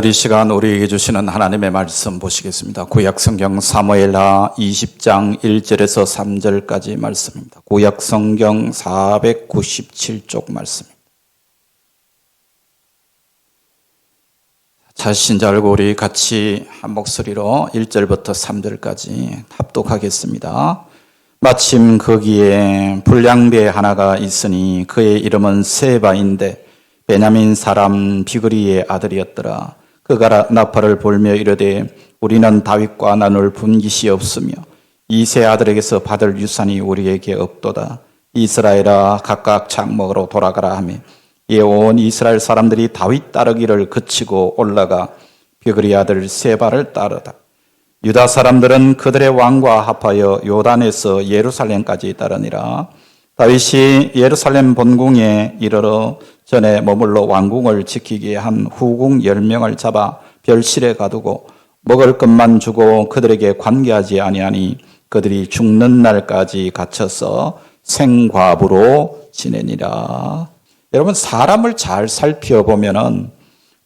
오늘 이 시간 우리에게 주시는 하나님의 말씀 보시겠습니다. 구약 성경 사무엘하 20장 1절에서 3절까지 말씀입니다. 구약 성경 497쪽 말씀입니다. 자신 자 알고 우리 같이 한 목소리로 1절부터 3절까지 합독하겠습니다. 마침 거기에 불량배 하나가 있으니 그의 이름은 세바인데 베냐민 사람 비그리의 아들이었더라. 그가 나팔을 불며 이르되 우리는 다윗과 나눌 분깃이 없으며 이 세 아들에게서 받을 유산이 우리에게 없도다. 이스라엘아 각각 장목으로 돌아가라 하며 이에 온 이스라엘 사람들이 다윗 따르기를 그치고 올라가 비그리 아들 세바를 따르다. 유다 사람들은 그들의 왕과 합하여 요단에서 예루살렘까지 따르니라. 다윗이 예루살렘 본궁에 이르러 전에 머물러 왕궁을 지키기에 한 후궁 열 명을 잡아 별실에 가두고 먹을 것만 주고 그들에게 관계하지 아니하니 그들이 죽는 날까지 갇혀서 생과부로 지내니라. 여러분 사람을 잘 살펴보면은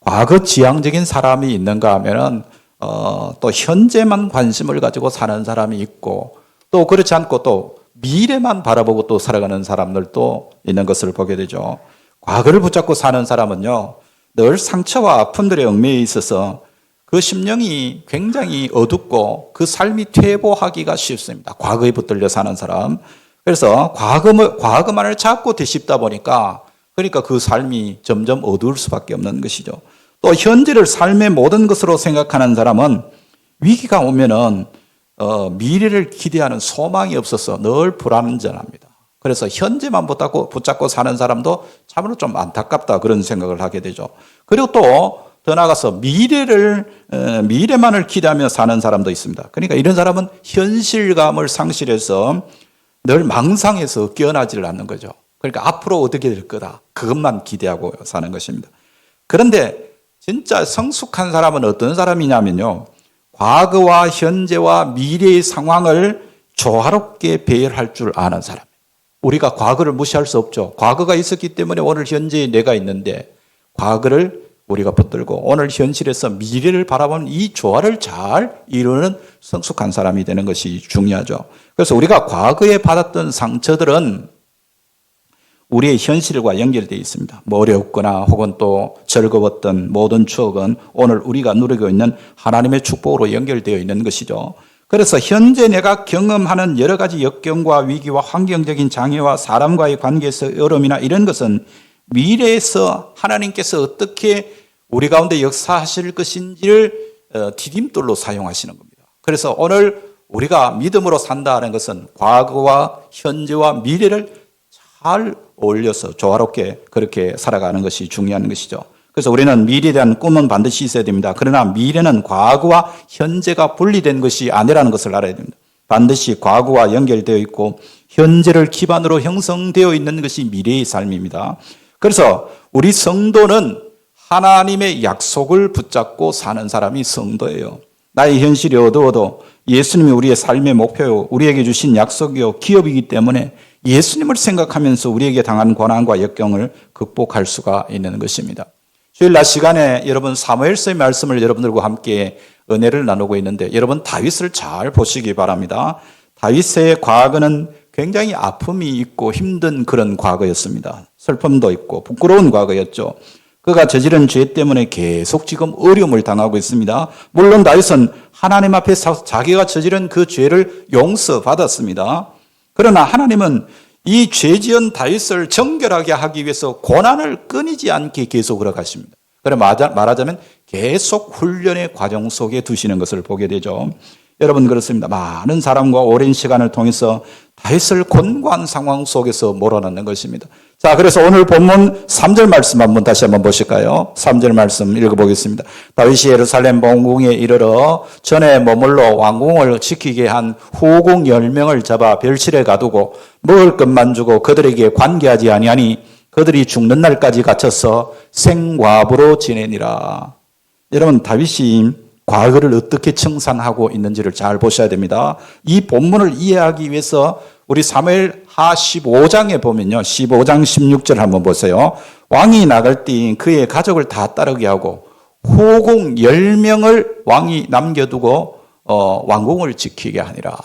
과거 지향적인 사람이 있는가 하면은 어, 또 현재만 관심을 가지고 사는 사람이 있고 또 그렇지 않고 또 미래만 바라보고 또 살아가는 사람들도 있는 것을 보게 되죠. 과거를 붙잡고 사는 사람은요, 늘 상처와 아픔들의 얽매에 있어서 그 심령이 굉장히 어둡고 그 삶이 퇴보하기가 쉽습니다. 과거에 붙들려 사는 사람. 그래서 과거, 과거만을 자꾸 되씹다 보니까 그러니까 그 삶이 점점 어두울 수밖에 없는 것이죠. 또 현재를 삶의 모든 것으로 생각하는 사람은 위기가 오면은 어, 미래를 기대하는 소망이 없어서 늘 불안전합니다. 그래서 현재만 붙잡고, 붙잡고 사는 사람도 참으로 좀 안타깝다 그런 생각을 하게 되죠. 그리고 또 더 나아가서 미래를 어, 미래만을 기대하며 사는 사람도 있습니다. 그러니까 이런 사람은 현실감을 상실해서 늘 망상에서 깨어나지를 않는 거죠. 그러니까 앞으로 어떻게 될 거다 그것만 기대하고 사는 것입니다. 그런데 진짜 성숙한 사람은 어떤 사람이냐면요. 과거와 현재와 미래의 상황을 조화롭게 배열할 줄 아는 사람. 우리가 과거를 무시할 수 없죠. 과거가 있었기 때문에 오늘 현재의 내가 있는데 과거를 우리가 붙들고 오늘 현실에서 미래를 바라보는 이 조화를 잘 이루는 성숙한 사람이 되는 것이 중요하죠. 그래서 우리가 과거에 받았던 상처들은 우리의 현실과 연결되어 있습니다. 뭐 어렵거나 혹은 또 즐거웠던 모든 추억은 오늘 우리가 누리고 있는 하나님의 축복으로 연결되어 있는 것이죠. 그래서 현재 내가 경험하는 여러 가지 역경과 위기와 환경적인 장애와 사람과의 관계에서 어려움이나 이런 것은 미래에서 하나님께서 어떻게 우리 가운데 역사하실 것인지를 어, 디딤돌로 사용하시는 겁니다. 그래서 오늘 우리가 믿음으로 산다는 것은 과거와 현재와 미래를 잘 어울려서 조화롭게 그렇게 살아가는 것이 중요한 것이죠. 그래서 우리는 미래에 대한 꿈은 반드시 있어야 됩니다. 그러나 미래는 과거와 현재가 분리된 것이 아니라는 것을 알아야 됩니다. 반드시 과거와 연결되어 있고 현재를 기반으로 형성되어 있는 것이 미래의 삶입니다. 그래서 우리 성도는 하나님의 약속을 붙잡고 사는 사람이 성도예요. 나의 현실이 어두워도 예수님이 우리의 삶의 목표요, 우리에게 주신 약속이요, 기업이기 때문에 예수님을 생각하면서 우리에게 당한 고난과 역경을 극복할 수가 있는 것입니다. 주일 낮 시간에 여러분 사무엘서의 말씀을 여러분들과 함께 은혜를 나누고 있는데 여러분 다윗을 잘 보시기 바랍니다. 다윗의 과거는 굉장히 아픔이 있고 힘든 그런 과거였습니다. 슬픔도 있고 부끄러운 과거였죠. 그가 저지른 죄 때문에 계속 지금 어려움을 당하고 있습니다. 물론 다윗은 하나님 앞에 자기가 저지른 그 죄를 용서받았습니다. 그러나 하나님은 이 죄지은 다윗을 정결하게 하기 위해서 고난을 끊이지 않게 계속 으락하십니다. 그래 말하자면 계속 훈련의 과정 속에 두시는 것을 보게 되죠. 여러분 그렇습니다. 많은 사람과 오랜 시간을 통해서 다윗을 곤고한 상황 속에서 몰아넣는 것입니다. 자, 그래서 오늘 본문 3절 말씀 한번 다시 한번 보실까요? 3절 말씀 읽어보겠습니다. 다윗이 예루살렘 본궁에 이르러 전에 머물러 왕궁을 지키게 한 후궁 10명을 잡아 별실에 가두고 먹을 것만 주고 그들에게 관계하지 아니하니 그들이 죽는 날까지 갇혀서 생과부로 지내니라. 여러분 다윗이 과거를 어떻게 청산하고 있는지를 잘 보셔야 됩니다. 이 본문을 이해하기 위해서 우리 사무엘 하 15장에 보면요. 15장 16절 한번 보세요. 왕이 나갈 때 그의 가족을 다 따르게 하고 후궁 10명을 왕이 남겨두고 어, 왕궁을 지키게 하니라.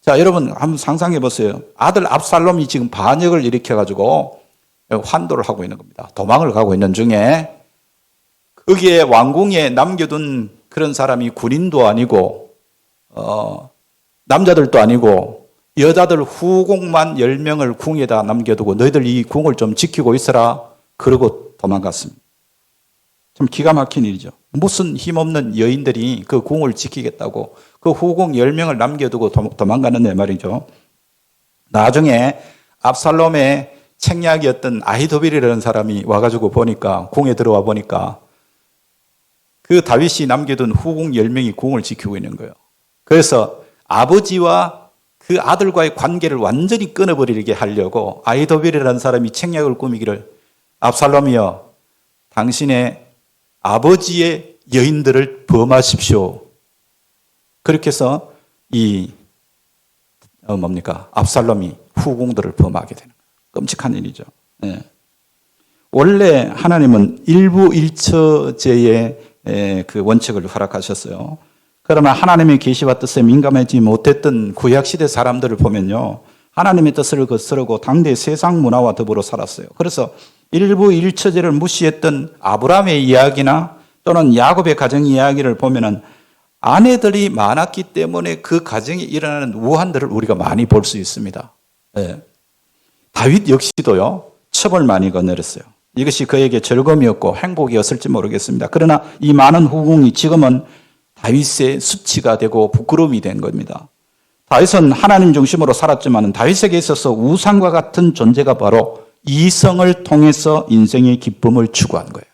자, 여러분 한번 상상해 보세요. 아들 압살롬이 지금 반역을 일으켜 가지고 환도를 하고 있는 겁니다. 도망을 가고 있는 중에 거기에 왕궁에 남겨둔 그런 사람이 군인도 아니고 어, 남자들도 아니고 여자들 후궁만 10명을 궁에다 남겨두고 너희들 이 궁을 좀 지키고 있어라. 그러고 도망갔습니다. 참 기가 막힌 일이죠. 무슨 힘없는 여인들이 그 궁을 지키겠다고 그 후궁 10명을 남겨두고 도- 도망가는 말이죠. 나중에 압살롬의 책략이었던 아히도빌이라는 사람이 와가지고 보니까 궁에 들어와 보니까 그 다윗이 남겨둔 후궁 10명이 궁을 지키고 있는 거예요. 그래서 아버지와 그 아들과의 관계를 완전히 끊어버리게 하려고 아히도빌이라는 사람이 책략을 꾸미기를 압살롬이여 당신의 아버지의 여인들을 범하십시오. 그렇게 해서 이 어, 뭡니까 압살롬이 후궁들을 범하게 되는 거예요. 끔찍한 일이죠. 예. 원래 하나님은 일부 일처제의 에, 그 원칙을 허락하셨어요. 그러면 하나님의 계시와 뜻에 민감하지 못했던 구약 시대 사람들을 보면요. 하나님의 뜻을 거스르고 당대 세상 문화와 더불어 살았어요. 그래서 일부 일처제를 무시했던 아브라함의 이야기나 또는 야곱의 가정 이야기를 보면은 아내들이 많았기 때문에 그 가정에 일어나는 우한들을 우리가 많이 볼 수 있습니다. 예. 다윗 역시도요, 첩을 많이 거느렸어요. 이것이 그에게 즐거움이었고 행복이었을지 모르겠습니다. 그러나 이 많은 후궁이 지금은 다윗의 수치가 되고 부끄러움이 된 겁니다. 다윗은 하나님 중심으로 살았지만 다윗에게 있어서 우상과 같은 존재가 바로 이성을 통해서 인생의 기쁨을 추구한 거예요.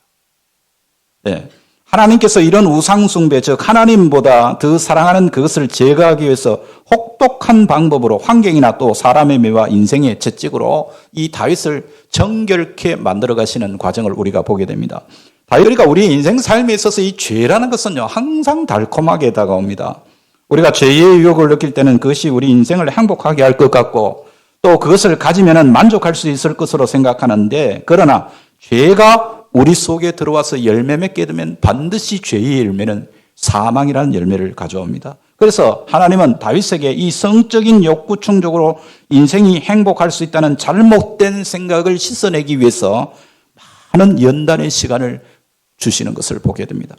네. 하나님께서 이런 우상숭배, 즉 하나님보다 더 사랑하는 그것을 제거하기 위해서 혹독한 방법으로 환경이나 또 사람의 매와 인생의 채찍으로 이 다윗을 정결케 만들어 가시는 과정을 우리가 보게 됩니다. 다윗 그러니까 우리 인생 삶에 있어서 이 죄라는 것은요 항상 달콤하게 다가옵니다. 우리가 죄의 유혹을 느낄 때는 그것이 우리 인생을 행복하게 할 것 같고 또 그것을 가지면은 만족할 수 있을 것으로 생각하는데 그러나 죄가 우리 속에 들어와서 열매 맺게 되면 반드시 죄의 열매는 사망이라는 열매를 가져옵니다. 그래서 하나님은 다윗에게 이 성적인 욕구 충족으로 인생이 행복할 수 있다는 잘못된 생각을 씻어내기 위해서 많은 연단의 시간을 주시는 것을 보게 됩니다.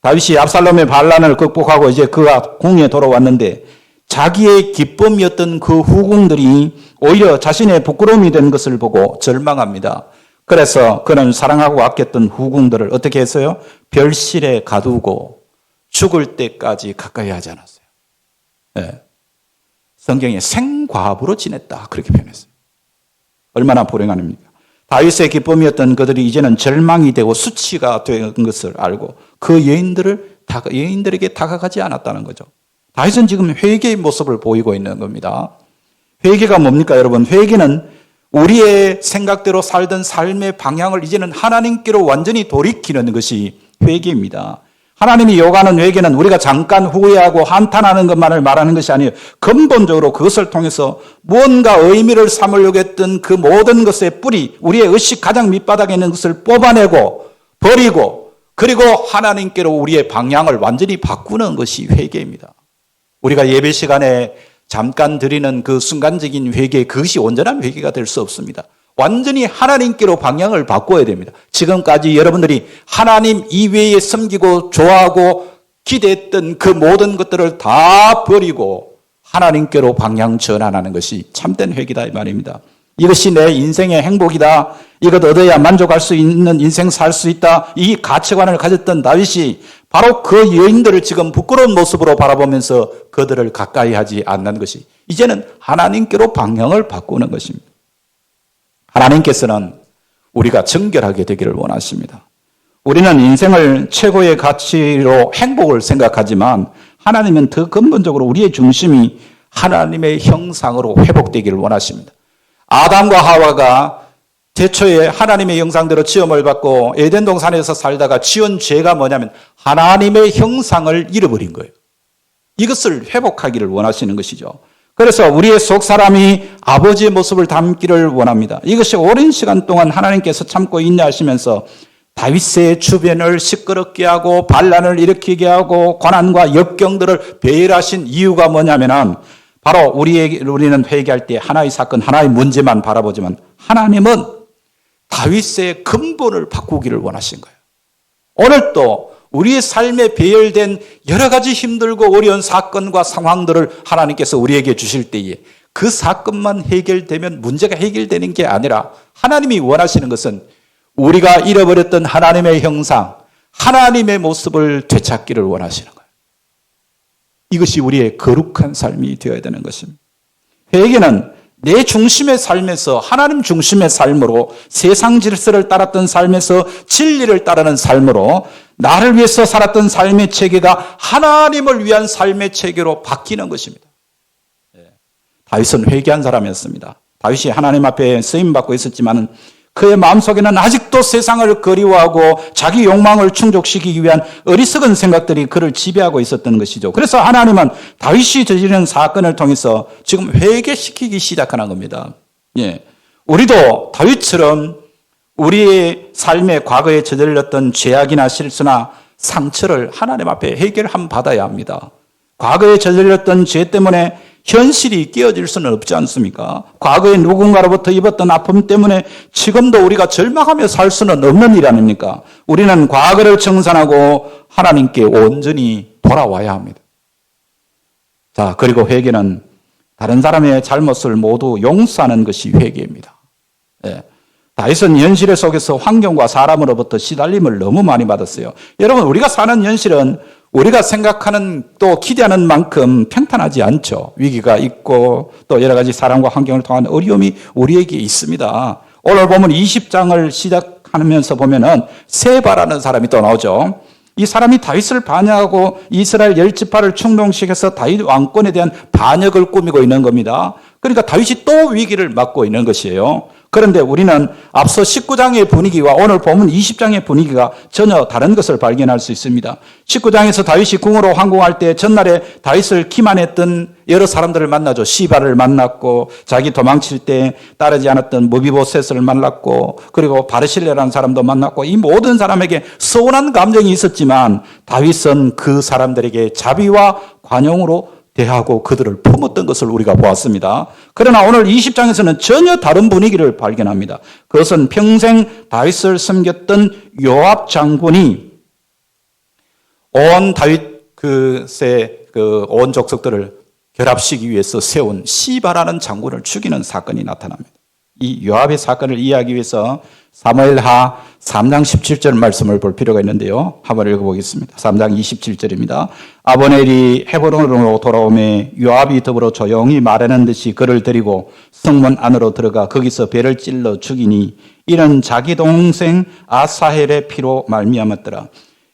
다윗이 압살롬의 반란을 극복하고 이제 그가 궁에 돌아왔는데 자기의 기쁨이었던 그 후궁들이 오히려 자신의 부끄러움이 된 것을 보고 절망합니다. 그래서 그는 사랑하고 아꼈던 후궁들을 어떻게 했어요? 별실에 가두고 죽을 때까지 가까이 하지 않았어요. 네. 성경에 생과부로 지냈다. 그렇게 표현했어요. 얼마나 불행한 일입니까? 다윗의 기쁨이었던 그들이 이제는 절망이 되고 수치가 된 것을 알고 그 여인들을 여인들에게 다가가지 않았다는 거죠. 다윗은 지금 회개의 모습을 보이고 있는 겁니다. 회개가 뭡니까, 여러분? 회개는 우리의 생각대로 살던 삶의 방향을 이제는 하나님께로 완전히 돌이키는 것이 회개입니다. 하나님이 요구하는 회개는 우리가 잠깐 후회하고 한탄하는 것만을 말하는 것이 아니에요. 근본적으로 그것을 통해서 무언가 의미를 삼으려고 했던 그 모든 것의 뿌리, 우리의 의식 가장 밑바닥에 있는 것을 뽑아내고 버리고 그리고 하나님께로 우리의 방향을 완전히 바꾸는 것이 회개입니다. 우리가 예배 시간에 잠깐 드리는 그 순간적인 회개, 그것이 온전한 회개가 될 수 없습니다. 완전히 하나님께로 방향을 바꿔야 됩니다. 지금까지 여러분들이 하나님 이외에 섬기고 좋아하고 기대했던 그 모든 것들을 다 버리고 하나님께로 방향 전환하는 것이 참된 회개다 이 말입니다. 이것이 내 인생의 행복이다. 이것 얻어야 만족할 수 있는 인생 살 수 있다. 이 가치관을 가졌던 다윗이 바로 그 여인들을 지금 부끄러운 모습으로 바라보면서 그들을 가까이 하지 않는 것이 이제는 하나님께로 방향을 바꾸는 것입니다. 하나님께서는 우리가 정결하게 되기를 원하십니다. 우리는 인생을 최고의 가치로 행복을 생각하지만 하나님은 더 근본적으로 우리의 중심이 하나님의 형상으로 회복되기를 원하십니다. 아담과 하와가 대초에 하나님의 형상대로 지음을 받고 에덴 동산에서 살다가 지은 죄가 뭐냐면 하나님의 형상을 잃어버린 거예요. 이것을 회복하기를 원하시는 것이죠. 그래서 우리의 속 사람이 아버지의 모습을 담기를 원합니다. 이것이 오랜 시간 동안 하나님께서 참고 인내하시면서 다윗의 주변을 시끄럽게 하고 반란을 일으키게 하고 고난과 역경들을 배열하신 이유가 뭐냐면은 바로 우리에게 우리는 회개할 때 하나의 사건, 하나의 문제만 바라보지만 하나님은 다윗의 근본을 바꾸기를 원하신 거예요. 오늘 또 우리의 삶에 배열된 여러 가지 힘들고 어려운 사건과 상황들을 하나님께서 우리에게 주실 때에 그 사건만 해결되면 문제가 해결되는 게 아니라 하나님이 원하시는 것은 우리가 잃어버렸던 하나님의 형상, 하나님의 모습을 되찾기를 원하시는 거예요. 이것이 우리의 거룩한 삶이 되어야 되는 것입니다. 회개는 내 중심의 삶에서 하나님 중심의 삶으로 세상 질서를 따랐던 삶에서 진리를 따르는 삶으로 나를 위해서 살았던 삶의 체계가 하나님을 위한 삶의 체계로 바뀌는 것입니다. 예. 다윗은 회개한 사람이었습니다. 다윗이 하나님 앞에 쓰임 받고 있었지만 그의 마음속에는 아직도 세상을 그리워하고 자기 욕망을 충족시키기 위한 어리석은 생각들이 그를 지배하고 있었던 것이죠. 그래서 하나님은 다윗이 저지른 사건을 통해서 지금 회개시키기 시작하는 겁니다. 예. 우리도 다윗처럼 우리의 삶의 과거에 저질렀던 죄악이나 실수나 상처를 하나님 앞에 해결함 받아야 합니다. 과거에 저질렀던 죄 때문에 현실이 깨어질 수는 없지 않습니까? 과거에 누군가로부터 입었던 아픔 때문에 지금도 우리가 절망하며 살 수는 없는 일 아닙니까? 우리는 과거를 청산하고 하나님께 온전히 돌아와야 합니다. 자, 그리고 회개는 다른 사람의 잘못을 모두 용서하는 것이 회개입니다. 예. 다윗은 현실 속에서 환경과 사람으로부터 시달림을 너무 많이 받았어요. 여러분, 우리가 사는 현실은 우리가 생각하는 또 기대하는 만큼 평탄하지 않죠. 위기가 있고 또 여러 가지 사람과 환경을 통한 어려움이 우리에게 있습니다. 오늘 보면 20장을 시작하면서 보면은 세바라는 사람이 또 나오죠. 이 사람이 다윗을 반역하고 이스라엘 열 지파를 충동시켜서 다윗 왕권에 대한 반역을 꾸미고 있는 겁니다. 그러니까 다윗이 또 위기를 맞고 있는 것이에요. 그런데 우리는 앞서 19장의 분위기와 오늘 보면 20장의 분위기가 전혀 다른 것을 발견할 수 있습니다. 19장에서 다윗이 궁으로 항공할 때 전날에 다윗을 기만했던 여러 사람들을 만나죠. 시바를 만났고 자기 도망칠 때 따르지 않았던 무비보셋을 만났고 그리고 바르실레라는 사람도 만났고 이 모든 사람에게 서운한 감정이 있었지만 다윗은 그 사람들에게 자비와 관용으로 대하고 그들을 품었던 것을 우리가 보았습니다. 그러나 오늘 20장에서는 전혀 다른 분위기를 발견합니다. 그것은 평생 다윗을 섬겼던 요압 장군이 온 다윗 그세 그온 족속들을 결합시키기 위해서 세운 시바라는 장군을 죽이는 사건이 나타납니다. 이 요압의 사건을 이해하기 위해서 사무엘하 3장 17절 말씀을 볼 필요가 있는데요. 한번 읽어보겠습니다. 3장 27절입니다. 아버넬이 헤브론으로 돌아오매 요압이 더불어 조용히 말하는 듯이 그를 데리고 성문 안으로 들어가 거기서 배를 찔러 죽이니 이는 자기 동생 아사헬의 피로 말미암았더라.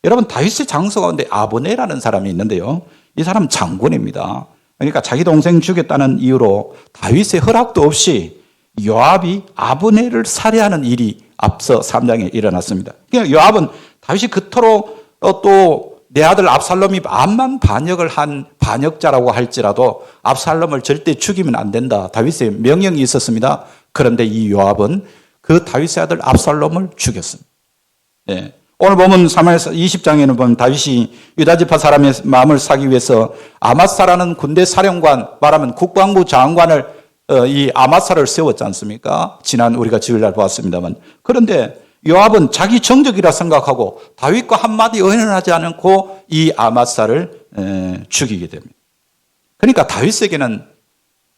여러분 다윗의 장소 가운데 아버네라는 사람이 있는데요. 이 사람 장군입니다. 그러니까 자기 동생 죽였다는 이유로 다윗의 허락도 없이 요압이 아브네를 살해하는 일이 앞서 3장에 일어났습니다. 그러니까 요압은 다윗이 그토록 어, 또내 아들 압살롬이 암만 반역을 한 반역자라고 할지라도 압살롬을 절대 죽이면 안 된다. 다윗의 명령이 있었습니다. 그런데 이 요압은 그 다윗의 아들 압살롬을 죽였습니다. 예. 오늘 보면 3월 20장에는 보면 다윗이 유다지파 사람의 마음을 사기 위해서 아마사라는 군대 사령관, 말하면 국방부 장관을 어, 이 아마사를 세웠지 않습니까? 지난 우리가 주일날 보았습니다만. 그런데 요압은 자기 정적이라 생각하고 다윗과 한마디 의논 하지 않고 이 아마사를 죽이게 됩니다. 그러니까 다윗에게는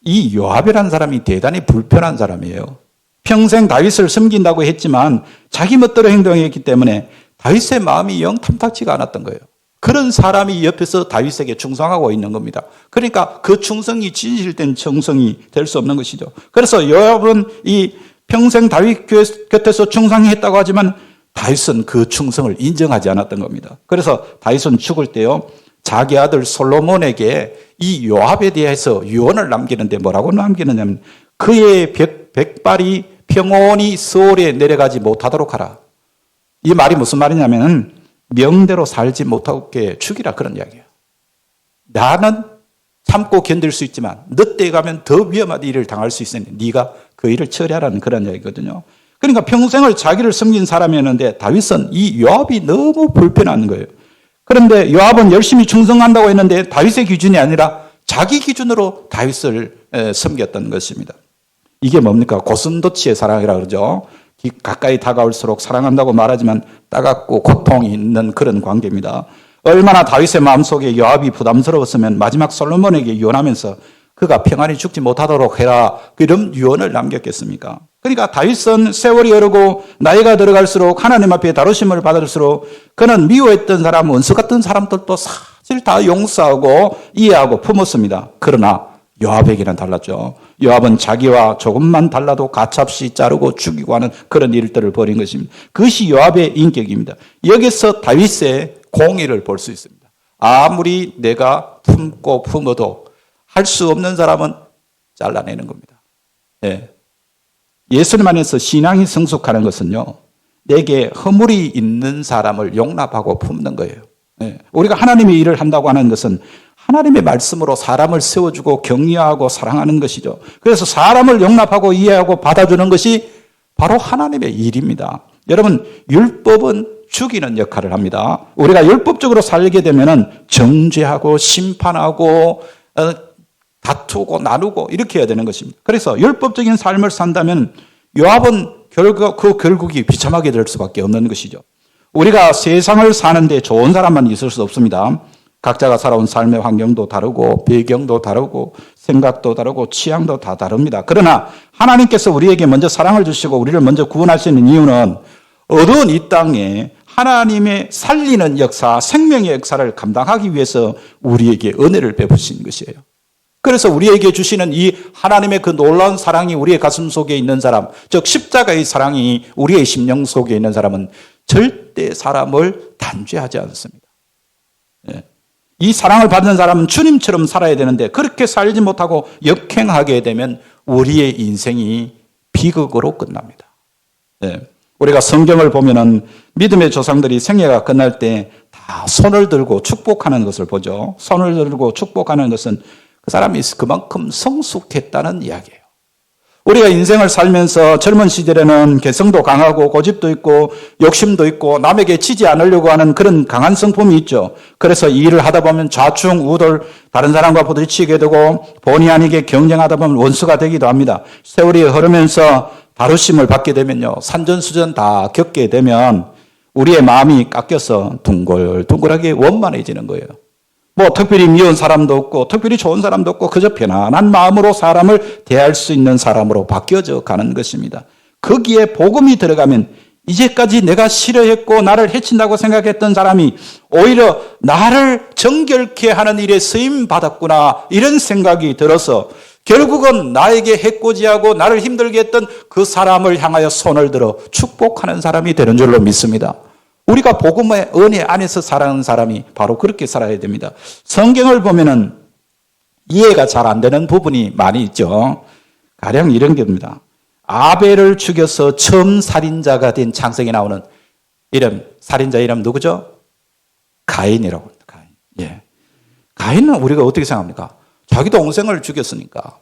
이 요압이라는 사람이 대단히 불편한 사람이에요. 평생 다윗을 섬긴다고 했지만 자기 멋대로 행동했기 때문에 다윗의 마음이 영 탐탁지가 않았던 거예요. 그런 사람이 옆에서 다윗에게 충성하고 있는 겁니다. 그러니까 그 충성이 진실된 충성이 될 수 없는 것이죠. 그래서 여러분 이 평생 다윗 곁에서 충성했다고 하지만 다윗은 그 충성을 인정하지 않았던 겁니다. 그래서 다윗은 죽을 때요. 자기 아들 솔로몬에게 이 요압에 대해서 유언을 남기는데 뭐라고 남기느냐면 그의 백, 백발이 평온히 서울에 내려가지 못하도록 하라. 이 말이 무슨 말이냐면은 명대로 살지 못하게 죽이라 그런 이야기예요. 나는 참고 견딜 수 있지만 너 때에 가면 더 위험한 일을 당할 수 있으니 네가 그 일을 처리하라는 그런 이야기거든요. 그러니까 평생을 자기를 섬긴 사람이었는데 다윗은 이 요압이 너무 불편한 거예요. 그런데 요압은 열심히 충성한다고 했는데 다윗의 기준이 아니라 자기 기준으로 다윗을 에, 섬겼던 것입니다. 이게 뭡니까? 고슴도치의 사랑이라 그러죠. 기- 가까이 다가올수록 사랑한다고 말하지만 따갑고 고통이 있는 그런 관계입니다. 얼마나 다윗의 마음속에 요압이 부담스러웠으면 마지막 솔로몬에게 유언하면서 그가 평안히 죽지 못하도록 해라. 이런 유언을 남겼겠습니까? 그러니까 다윗은 세월이 흐르고 나이가 들어갈수록 하나님 앞에 다루심을 받을수록 그는 미워했던 사람, 원수 같은 사람들도 사실 다 용서하고 이해하고 품었습니다. 그러나 요압에게는 달랐죠. 요압은 자기와 조금만 달라도 가차없이 자르고 죽이고 하는 그런 일들을 벌인 것입니다. 그것이 요압의 인격입니다. 여기서 다윗의 공의를 볼 수 있습니다. 아무리 내가 품고 품어도 할 수 없는 사람은 잘라내는 겁니다. 예. 예수님 안에서 신앙이 성숙하는 것은요, 내게 허물이 있는 사람을 용납하고 품는 거예요. 예. 우리가 하나님의 일을 한다고 하는 것은 하나님의 말씀으로 사람을 세워주고 격려하고 사랑하는 것이죠. 그래서 사람을 용납하고 이해하고 받아주는 것이 바로 하나님의 일입니다. 여러분, 율법은 죽이는 역할을 합니다. 우리가 율법적으로 살게 되면은 정죄하고 심판하고 어, 다투고 나누고 이렇게 해야 되는 것입니다. 그래서 율법적인 삶을 산다면 요압은 결국 그 결국이 비참하게 될 수밖에 없는 것이죠. 우리가 세상을 사는데 좋은 사람만 있을 수 없습니다. 각자가 살아온 삶의 환경도 다르고 배경도 다르고 생각도 다르고 취향도 다 다릅니다. 그러나 하나님께서 우리에게 먼저 사랑을 주시고 우리를 먼저 구원하시는 이유는 어두운 이 땅에 하나님의 살리는 역사, 생명의 역사를 감당하기 위해서 우리에게 은혜를 베푸신 것이에요. 그래서 우리에게 주시는 이 하나님의 그 놀라운 사랑이 우리의 가슴 속에 있는 사람, 즉 십자가의 사랑이 우리의 심령 속에 있는 사람은 절대 사람을 단죄하지 않습니다. 예. 이 사랑을 받는 사람은 주님처럼 살아야 되는데 그렇게 살지 못하고 역행하게 되면 우리의 인생이 비극으로 끝납니다. 예. 우리가 성경을 보면은 믿음의 조상들이 생애가 끝날 때 다 손을 들고 축복하는 것을 보죠. 손을 들고 축복하는 것은 그 사람이 그만큼 성숙했다는 이야기예요. 우리가 인생을 살면서 젊은 시절에는 개성도 강하고 고집도 있고 욕심도 있고 남에게 치지 않으려고 하는 그런 강한 성품이 있죠. 그래서 이 일을 하다 보면 좌충 우돌 다른 사람과 부딪히게 되고 본의 아니게 경쟁하다 보면 원수가 되기도 합니다. 세월이 흐르면서 다루심을 받게 되면요. 산전수전 다 겪게 되면 우리의 마음이 깎여서 둥글둥글하게 원만해지는 거예요. 뭐 특별히 미운 사람도 없고 특별히 좋은 사람도 없고 그저 편안한 마음으로 사람을 대할 수 있는 사람으로 바뀌어져 가는 것입니다. 거기에 복음이 들어가면 이제까지 내가 싫어했고 나를 해친다고 생각했던 사람이 오히려 나를 정결케 하는 일에 쓰임 받았구나 이런 생각이 들어서 결국은 나에게 해코지하고 나를 힘들게 했던 그 사람을 향하여 손을 들어 축복하는 사람이 되는 줄로 믿습니다. 우리가 복음의 은혜 안에서 살아가는 사람이 바로 그렇게 살아야 됩니다. 성경을 보면은 이해가 잘 안 되는 부분이 많이 있죠. 가령 이런 겁니다. 아벨을 죽여서 처음 살인자가 된 창세기 나오는 이름, 살인자 이름 누구죠? 가인이라고 합니다. 가인. 예. 가인은 우리가 어떻게 생각합니까? 자기 동생을 죽였으니까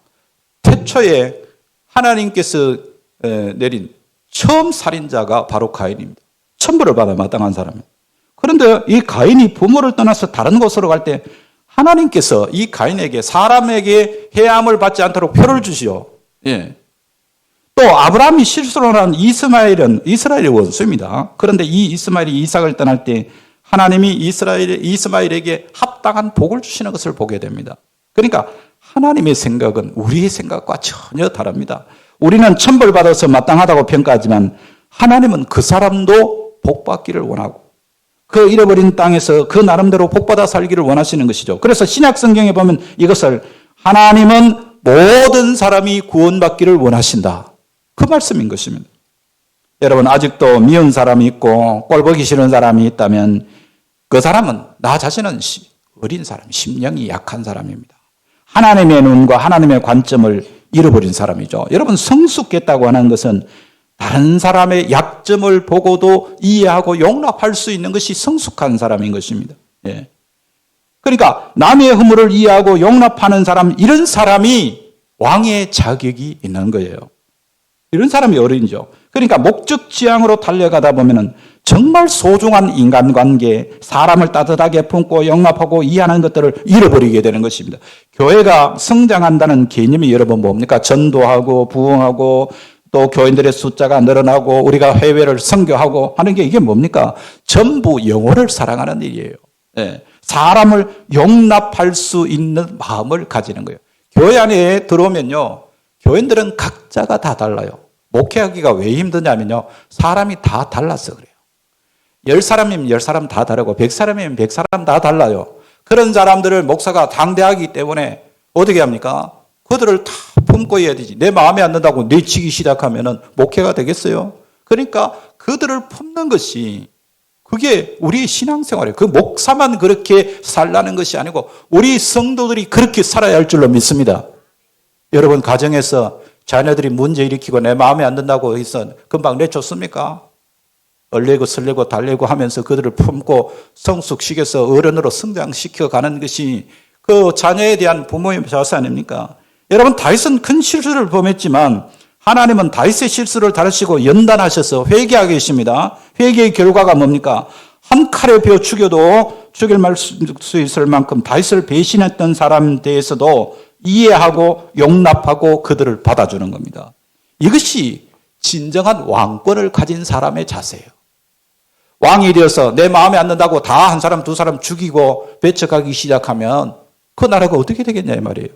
태초에 하나님께서 에, 내린 처음 살인자가 바로 가인입니다. 천벌을 받아 마땅한 사람이에요. 그런데 이 가인이 부모를 떠나서 다른 곳으로 갈 때 하나님께서 이 가인에게 사람에게 해함을 받지 않도록 표를 주시오. 예. 또 아브라함이 실수로 한 이스마엘은 이스라엘의 원수입니다. 그런데 이 이스마엘이 이삭을 떠날 때 하나님이 이스라엘 이스마엘에게 합당한 복을 주시는 것을 보게 됩니다. 그러니까 하나님의 생각은 우리의 생각과 전혀 다릅니다. 우리는 천벌 받아서 마땅하다고 평가하지만 하나님은 그 사람도 복 받기를 원하고 그 잃어버린 땅에서 그 나름대로 복받아 살기를 원하시는 것이죠. 그래서 신약 성경에 보면 이것을 하나님은 모든 사람이 구원받기를 원하신다. 그 말씀인 것입니다. 여러분 아직도 미운 사람이 있고 꼴보기 싫은 사람이 있다면 그 사람은 나 자신은 어린 사람, 심령이 약한 사람입니다. 하나님의 눈과 하나님의 관점을 잃어버린 사람이죠. 여러분 성숙했다고 하는 것은 다른 사람의 약점을 보고도 이해하고 용납할 수 있는 것이 성숙한 사람인 것입니다. 예. 그러니까 남의 허물을 이해하고 용납하는 사람 이런 사람이 왕의 자격이 있는 거예요. 이런 사람이 어른이죠. 그러니까 목적 지향으로 달려가다 보면은 정말 소중한 인간관계, 사람을 따뜻하게 품고 영납하고 이해하는 것들을 잃어버리게 되는 것입니다. 교회가 성장한다는 개념이 여러분 뭡니까? 전도하고 부흥하고 또 교인들의 숫자가 늘어나고 우리가 해외를 선교하고 하는 게 이게 뭡니까? 전부 영혼을 사랑하는 일이에요. 예. 사람을 용납할 수 있는 마음을 가지는 거예요. 교회 안에 들어오면요. 교인들은 각자가 다 달라요. 목회하기가 왜 힘드냐면요. 사람이 다 달라서 그래요. 열 사람이면 열 사람 다 다르고 백 사람이면 백 사람 다 달라요. 그런 사람들을 목사가 당대하기 때문에 어떻게 합니까? 그들을 다 품고 해야 되지. 내 마음에 안 든다고 내치기 시작하면은 목회가 되겠어요? 그러니까 그들을 품는 것이 그게 우리의 신앙생활이에요. 그 목사만 그렇게 살라는 것이 아니고 우리 성도들이 그렇게 살아야 할 줄로 믿습니다. 여러분 가정에서 자녀들이 문제 일으키고 내 마음에 안 든다고 해서 금방 내쫓습니까? 얼레고 설레고 달래고 하면서 그들을 품고 성숙시켜서 어른으로 성장시켜 가는 것이 그 자녀에 대한 부모의 자세 아닙니까? 여러분 다윗은 큰 실수를 범했지만 하나님은 다윗의 실수를 다루시고 연단하셔서 회개하게 계십니다. 회개의 결과가 뭡니까? 한 칼에 베어 죽여도 죽일 수 있을 만큼 다윗을 배신했던 사람 대해서도 이해하고 용납하고 그들을 받아주는 겁니다. 이것이 진정한 왕권을 가진 사람의 자세예요. 왕이 되어서 내 마음에 안 든다고 다 한 사람 두 사람 죽이고 배척하기 시작하면 그 나라가 어떻게 되겠냐 이 말이에요.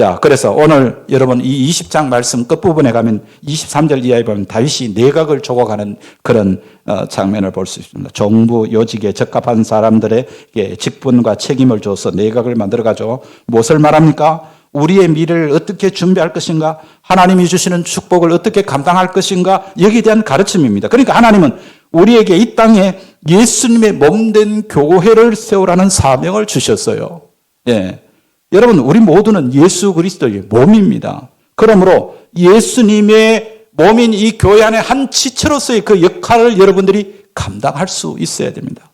자, 그래서 오늘 여러분 이 20장 말씀 끝부분에 가면 23절 이하에 보면 다윗이 내각을 조각하는 그런 어, 장면을 볼 수 있습니다. 정부 요직에 적합한 사람들에게 직분과 책임을 줘서 내각을 만들어 가죠. 무엇을 말합니까? 우리의 미래를 어떻게 준비할 것인가? 하나님이 주시는 축복을 어떻게 감당할 것인가? 여기에 대한 가르침입니다. 그러니까 하나님은 우리에게 이 땅에 예수님의 몸된 교회를 세우라는 사명을 주셨어요. 예. 여러분, 우리 모두는 예수 그리스도의 몸입니다. 그러므로 예수님의 몸인 이 교회 안에 한 지체로서의 그 역할을 여러분들이 감당할 수 있어야 됩니다.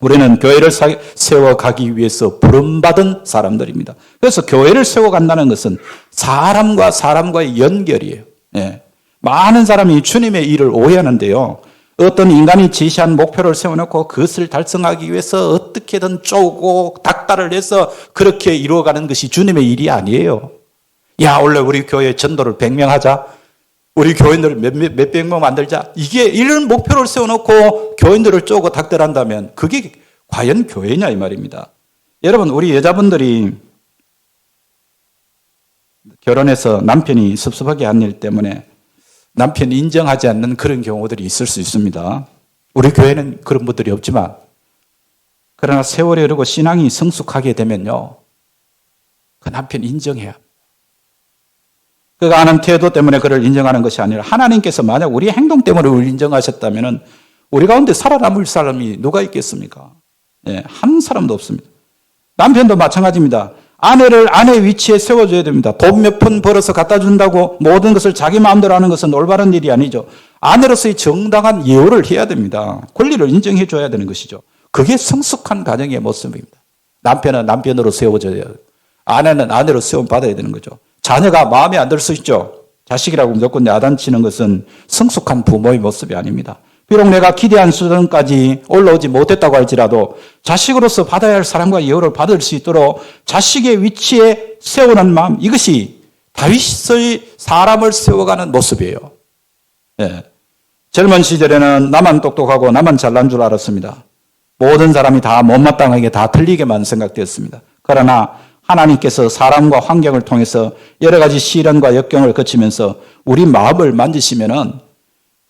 우리는 교회를 세워가기 위해서 부름받은 사람들입니다. 그래서 교회를 세워간다는 것은 사람과 사람과의 연결이에요. 예. 많은 사람이 주님의 일을 오해하는데요. 어떤 인간이 제시한 목표를 세워놓고 그것을 달성하기 위해서 어떻게든 쪼고 닥달을 해서 그렇게 이루어가는 것이 주님의 일이 아니에요. 야, 원래 우리 교회 전도를 100명 하자. 우리 교인들을 몇, 몇, 몇백 명 만들자. 이게 이런 목표를 세워놓고 교인들을 쪼고 닥달한다면 그게 과연 교회냐 이 말입니다. 여러분, 우리 여자분들이 결혼해서 남편이 섭섭하게 한 일 때문에 남편이 인정하지 않는 그런 경우들이 있을 수 있습니다. 우리 교회는 그런 분들이 없지만, 그러나 세월이 흐르고 신앙이 성숙하게 되면요, 그 남편 인정해야 그가 하는 태도 때문에 그를 인정하는 것이 아니라 하나님께서 만약 우리 행동 때문에 우리를 인정하셨다면 우리 가운데 살아남을 사람이 누가 있겠습니까? 네, 한 사람도 없습니다. 남편도 마찬가지입니다. 아내를 아내 위치에 세워줘야 됩니다. 돈 몇 푼 벌어서 갖다 준다고 모든 것을 자기 마음대로 하는 것은 올바른 일이 아니죠. 아내로서의 정당한 예우를 해야 됩니다. 권리를 인정해 줘야 되는 것이죠. 그게 성숙한 가정의 모습입니다. 남편은 남편으로 세워져야 돼요. 아내는 아내로 세움 받아야 되는 거죠. 자녀가 마음에 안 들 수 있죠. 자식이라고 무조건 야단치는 것은 성숙한 부모의 모습이 아닙니다. 비록 내가 기대한 수준까지 올라오지 못했다고 할지라도 자식으로서 받아야 할 사랑과 예우를 받을 수 있도록 자식의 위치에 세우는 마음 이것이 다윗의 사람을 세워가는 모습이에요. 예. 젊은 시절에는 나만 똑똑하고 나만 잘난 줄 알았습니다. 모든 사람이 다 못마땅하게 다 틀리게만 생각되었습니다. 그러나 하나님께서 사람과 환경을 통해서 여러 가지 시련과 역경을 거치면서 우리 마음을 만지시면은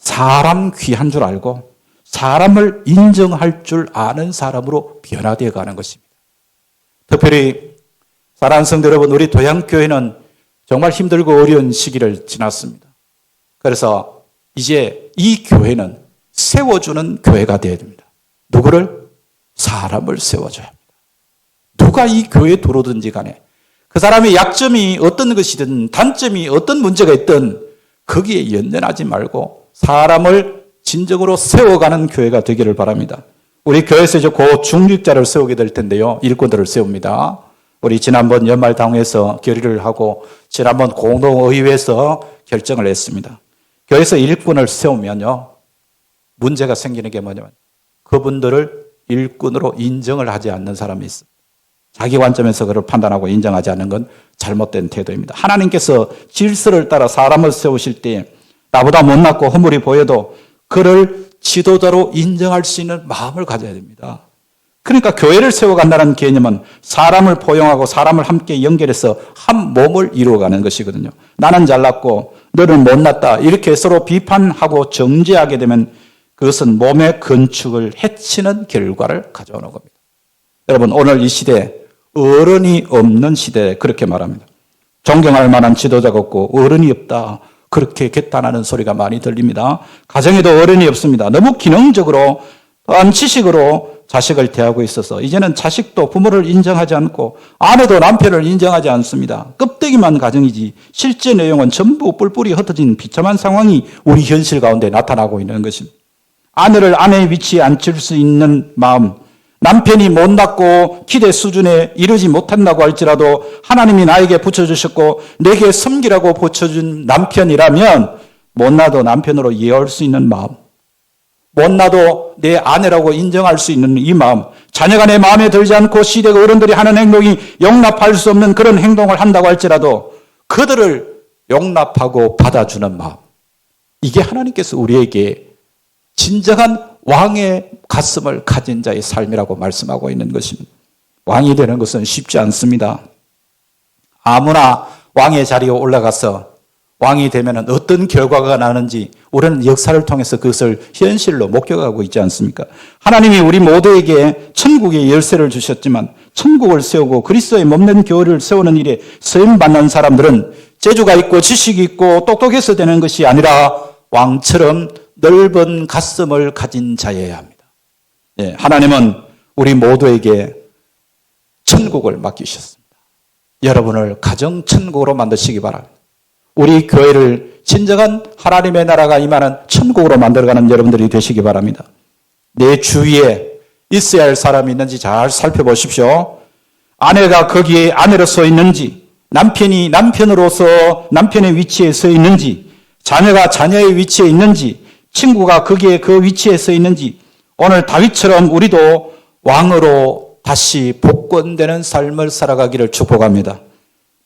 사람 귀한 줄 알고 사람을 인정할 줄 아는 사람으로 변화되어 가는 것입니다. 특별히 사랑하는 성도 여러분, 우리 도양교회는 정말 힘들고 어려운 시기를 지났습니다. 그래서 이제 이 교회는 세워주는 교회가 되어야 됩니다. 누구를? 사람을 세워줘야 합니다. 누가 이 교회에 들어오든지 간에 그 사람의 약점이 어떤 것이든 단점이 어떤 문제가 있든 거기에 연연하지 말고 사람을 진정으로 세워가는 교회가 되기를 바랍니다. 우리 교회에서 이제 곧 중직자를 세우게 될 텐데요. 일꾼들을 세웁니다. 우리 지난번 연말 당회에서 결의를 하고 지난번 공동의회에서 결정을 했습니다. 교회에서 일꾼을 세우면요. 문제가 생기는 게 뭐냐면 그분들을 일꾼으로 인정을 하지 않는 사람이 있습니다. 자기 관점에서 그를 판단하고 인정하지 않는 건 잘못된 태도입니다. 하나님께서 질서를 따라 사람을 세우실 때 나보다 못났고 허물이 보여도 그를 지도자로 인정할 수 있는 마음을 가져야 됩니다. 그러니까 교회를 세워간다는 개념은 사람을 포용하고 사람을 함께 연결해서 한 몸을 이루어가는 것이거든요. 나는 잘났고 너는 못났다. 이렇게 서로 비판하고 정죄하게 되면 그것은 몸의 건축을 해치는 결과를 가져오는 겁니다. 여러분, 오늘 이 시대, 어른이 없는 시대에 그렇게 말합니다. 존경할 만한 지도자가 없고 어른이 없다. 그렇게 개탄하는 소리가 많이 들립니다. 가정에도 어른이 없습니다. 너무 기능적으로 또한 지식으로 자식을 대하고 있어서 이제는 자식도 부모를 인정하지 않고 아내도 남편을 인정하지 않습니다. 껍데기만 가정이지 실제 내용은 전부 뿔뿔이 흩어진 비참한 상황이 우리 현실 가운데 나타나고 있는 것입니다. 아내를 아내의 위치에 앉힐 수 있는 마음, 남편이 못났고 기대 수준에 이르지 못한다고 할지라도 하나님이 나에게 붙여주셨고 내게 섬기라고 붙여준 남편이라면 못나도 남편으로 이해할 수 있는 마음, 못나도 내 아내라고 인정할 수 있는 이 마음, 자녀가 내 마음에 들지 않고 시대 어른들이 하는 행동이 용납할 수 없는 그런 행동을 한다고 할지라도 그들을 용납하고 받아주는 마음. 이게 하나님께서 우리에게 진정한 왕의 가슴을 가진 자의 삶이라고 말씀하고 있는 것입니다. 왕이 되는 것은 쉽지 않습니다. 아무나 왕의 자리에 올라가서 왕이 되면 어떤 결과가 나는지 우리는 역사를 통해서 그것을 현실로 목격하고 있지 않습니까? 하나님이 우리 모두에게 천국의 열쇠를 주셨지만 천국을 세우고 그리스도의 몸된 교회를 세우는 일에 쓰임 받는 사람들은 재주가 있고 지식이 있고 똑똑해서 되는 것이 아니라 왕처럼 넓은 가슴을 가진 자여야 합니다. 예, 하나님은 우리 모두에게 천국을 맡기셨습니다. 여러분을 가정 천국으로 만드시기 바랍니다. 우리 교회를 진정한 하나님의 나라가 임하는 천국으로 만들어가는 여러분들이 되시기 바랍니다. 내 주위에 있어야 할 사람이 있는지 잘 살펴보십시오. 아내가 거기에 아내로 서 있는지, 남편이 남편으로서 남편의 위치에 서 있는지, 자녀가 자녀의 위치에 있는지, 친구가 거기에 그 위치에 서 있는지, 오늘 다윗처럼 우리도 왕으로 다시 복권되는 삶을 살아가기를 축복합니다.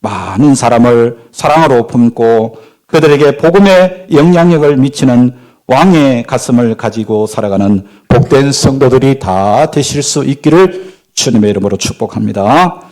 많은 사람을 사랑으로 품고 그들에게 복음의 영향력을 미치는 왕의 가슴을 가지고 살아가는 복된 성도들이 다 되실 수 있기를 주님의 이름으로 축복합니다.